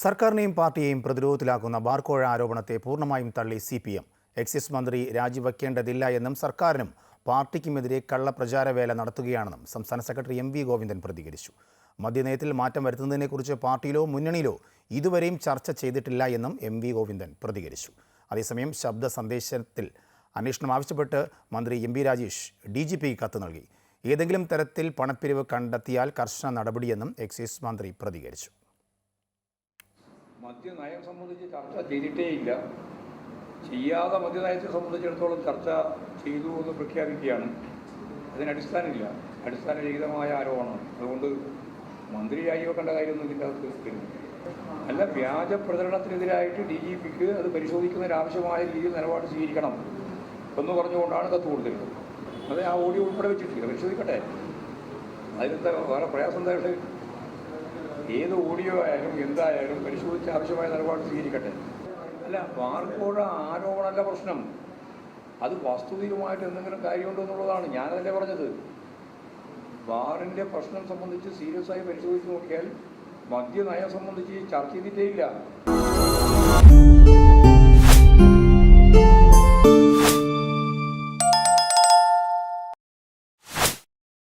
സർക്കാരിനെയും പാർട്ടിയെയും പ്രതിരോധത്തിലാക്കുന്ന ബാർക്കോഴ ആരോപണത്തെ പൂർണമായും തള്ളി സി പി എം എക്സൈസ് മന്ത്രി രാജിവെക്കേണ്ടതില്ല എന്നും സർക്കാരിനും പാർട്ടിക്കുമെതിരെ കള്ളപ്രചാരവേല നടത്തുകയാണെന്നും സംസ്ഥാന സെക്രട്ടറി എം വി ഗോവിന്ദൻ പ്രതികരിച്ചു. മദ്യനയത്തിൽ മാറ്റം വരുത്തുന്നതിനെക്കുറിച്ച് പാർട്ടിയിലോ മുന്നണിയിലോ ഇതുവരെയും ചർച്ച ചെയ്തിട്ടില്ല എന്നും എം വി ഗോവിന്ദൻ പ്രതികരിച്ചു. അതേസമയം ശബ്ദ സന്ദേശത്തിൽ അന്വേഷണം ആവശ്യപ്പെട്ട് മന്ത്രി M B Rajesh D G പിക്ക് കത്ത് നൽകി. ഏതെങ്കിലും തരത്തിൽ പണപ്പിരിവ് കണ്ടെത്തിയാൽ കർശന നടപടിയെന്നും എക്സൈസ് മന്ത്രി പ്രതികരിച്ചു. മദ്യനയം സംബന്ധിച്ച് ചർച്ച ചെയ്തിട്ടേ ഇല്ല ചെയ്യാതെ മദ്യനയത്തെ സംബന്ധിച്ചിടത്തോളം ചർച്ച ചെയ്തു എന്ന് പ്രഖ്യാപിക്കുകയാണ്. അതിന് അടിസ്ഥാനമില്ല. അടിസ്ഥാനരഹിതമായ ആരോപണം. അതുകൊണ്ട് മന്ത്രിയായി വെക്കേണ്ട കാര്യമൊന്നും ഇതിന്റെ അകത്ത് അല്ല വ്യാജ പ്രചരണത്തിനെതിരായിട്ട് ഡി ജി പിക്ക് അത് പരിശോധിക്കുന്നതിനാവശ്യമായ രീതിയിൽ നിലപാട് സ്വീകരിക്കണം എന്ന് പറഞ്ഞുകൊണ്ടാണ് കത്ത് കൊടുത്തിരുന്നത് അത് ആ ഓഡിയോ ഉൾപ്പെടെ വെച്ചിട്ടില്ല. പരിശോധിക്കട്ടെ. അതിനെന്താ വേറെ പ്രയാസം എന്താ? ഏത് ഓഡിയോ ആയാലും എന്തായാലും പരിശോധിച്ച് ആവശ്യമായ നിലപാട് സ്വീകരിക്കട്ടെ. അല്ല ബാർക്കോഴ ആരോപണമല്ല പ്രശ്നം. അത് വസ്തുതയുമായിട്ട് എന്തെങ്കിലും കാര്യമുണ്ടോ എന്നുള്ളതാണ്. ഞാനതല്ലേ പറഞ്ഞത്. ബാറിന്റെ പ്രശ്നം സംബന്ധിച്ച് സീരിയസ് ആയി പരിശോധിച്ച് നോക്കിയാൽ മദ്യനയം സംബന്ധിച്ച് ചർച്ച ചെയ്തിട്ടേ ഇല്ല.